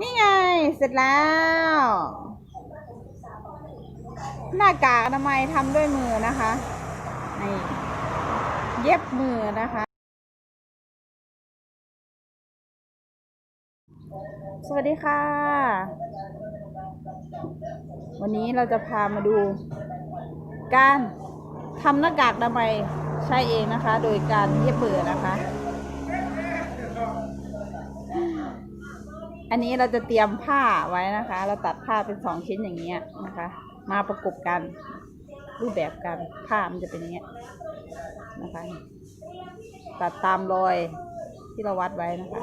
นี่ไง เสร็จแล้ว หน้ากากอนามัยทำด้วยมือนะคะนี่เย็บมือนะคะ สวัสดีค่ะ วันนี้เราจะพามาดู การทำหน้ากากอนามัยใช้เองนะคะ โดยการเย็บมือนะคะ อันนี้เราจะเตรียมผ้าไว้นะคะ เราตัดผ้าเป็นสองชิ้นอย่างเงี้ยนะคะ มาประกบกัน รูปแบบกันผ้ามันจะเป็นอย่างเงี้ยนะคะ ตัดตามรอยที่เราวัดไว้นะคะ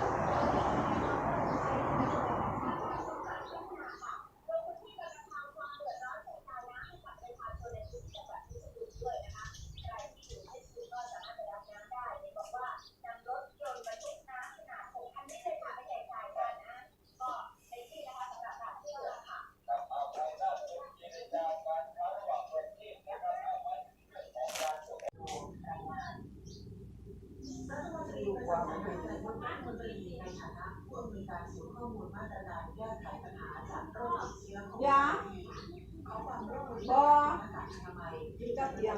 ยาบอกินกับเสียง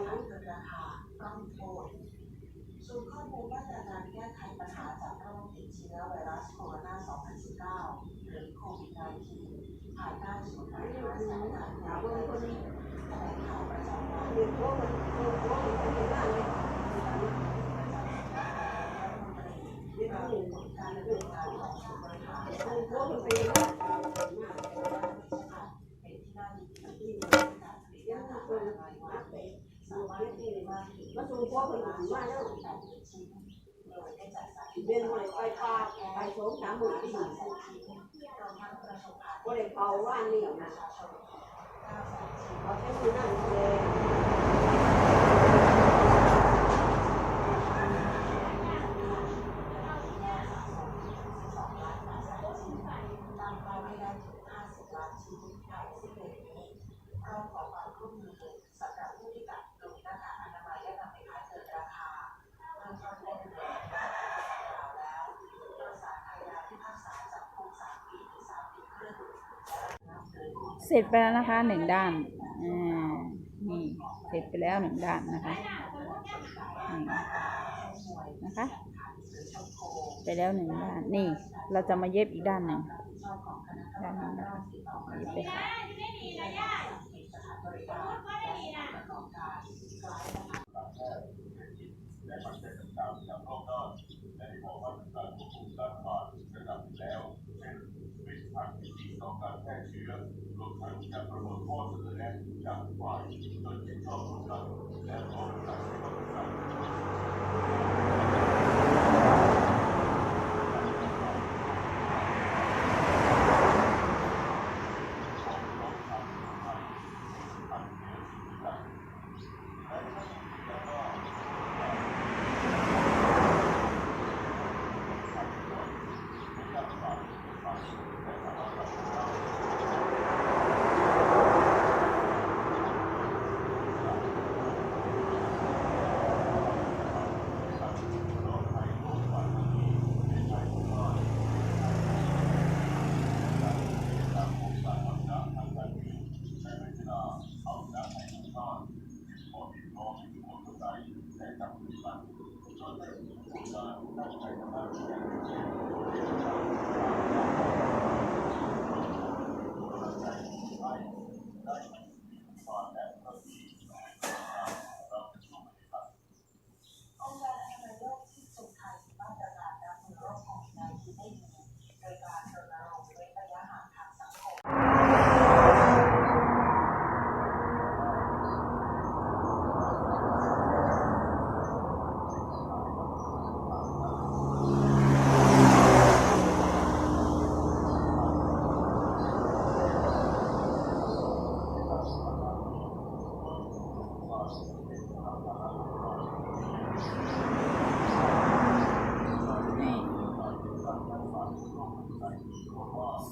ศูนย์ข้อมูลมาตรการแก้ไขปัญหาจากโรคติดเชื้อไวรัสโคโรนา 2019 หรือโควิด -19 ภายใต้ศูนย์บริหารสถานการณ์ยาเวอร์ที่แถลงข่าวประจำวัน พวกมันถึงบ้าแล้วแปดหมื่นชิ้นโดยได้จัดสรรเดินหน่อยไปปาไปสองสามหมื่นที่สามแสนชิ้นรวมทั้งก็เลยเป่าว่านี่นะระชาชนะเขาใช้มือนั่งเลย ตามเป้าให้ได้ถึง 50 ล้านชิ้นภายในสิ้นเดือนนี้พร้อมขอความร่วมมือสำหรับผู้ที่กักตุนหน้ากากอนามัยและนำไปขายเกินราคาเริ่มต้นได้ดำเนินการดังกล่าวแล้วโดยสารอาญาพิพากษาจำคุก3ปีถึง3ปีครึ่งและนำ เสร็จไปแล้วนะคะหนึ่งด้านอ่านี่เสร็จไปแล้วหนึ่งด้านนะคะนี่นะคะ ไปแล้วหนึ่งด้านนี่เราจะมาเย็บอีกด้านหนึ่งด้านนี้นะคะเย็บไปค่ะ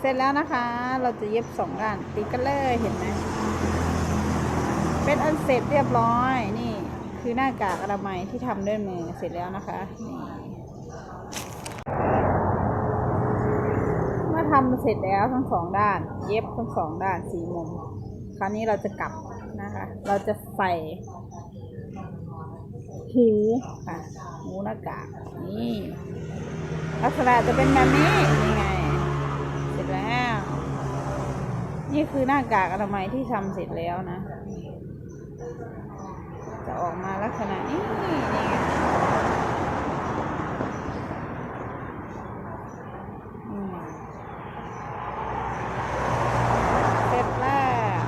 เสร็จแล้วนะคะ เราจะเย็บสองด้านติดกันเลยเห็นไหมเป็นอันเสร็จเรียบร้อยนี่ คือหน้ากากอนามัยที่ทำด้วยมือเสร็จแล้วนะคะนี่เมื่อทำเสร็จแล้วทั้งสองด้าน เย็บทั้งสองด้านสีมุม คราวนี้เราจะกลับนะคะ เราจะใส่หูค่ะหูหน้ากากนี่ลักษณะจะเป็นแบบนี้นี่ไง แล้ว นี่คือหน้ากากอนามัยที่ทำเสร็จแล้วนะ จะออกมาลักษณะนี้นี่ไงอืมเสร็จแล้ว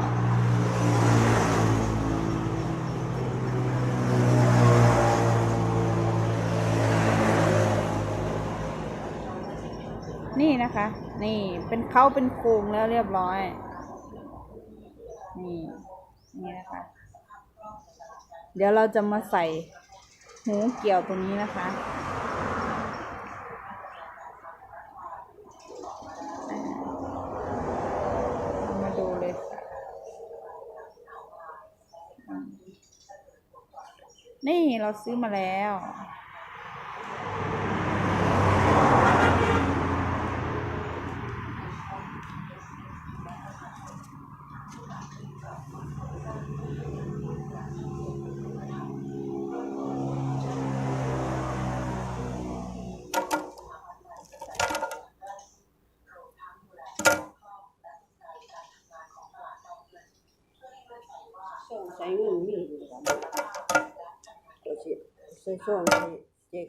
นี่นะคะ นี่เป็นเขาเป็นโครงแล้วเรียบร้อย นี่นี่นะคะ เดี๋ยวเราจะมาใส่หูเกี่ยวตรงนี้นะคะมาดูเลยค่ะนี่เราซื้อมาแล้ว ช่วงใช้เงินมีอยู่แล้วก็สิ ใช้ช่วงที่เจ็ก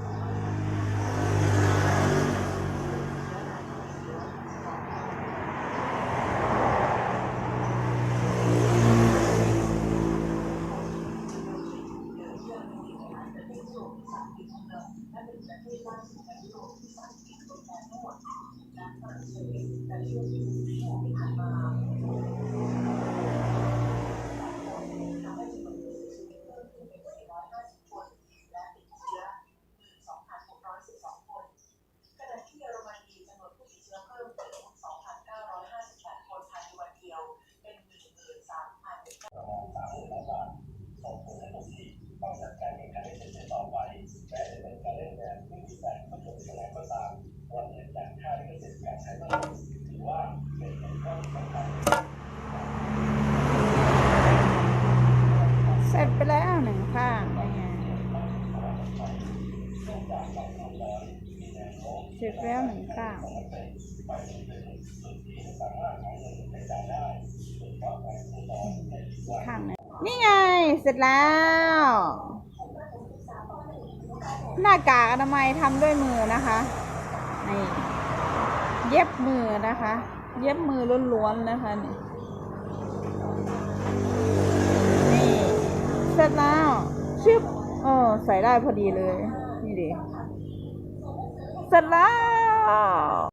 เสร็จแล้วหนึ่งข้างอีกข้างนี่ไง เสร็จแล้ว หน้ากากอนามัยทำด้วยมือนะคะนี่เย็บมือนะคะ เย็บมือล้วนๆนะคะนี่เสร็จแล้วชึบเออใส่ได้พอดีเลย นี่ดิ சலாம்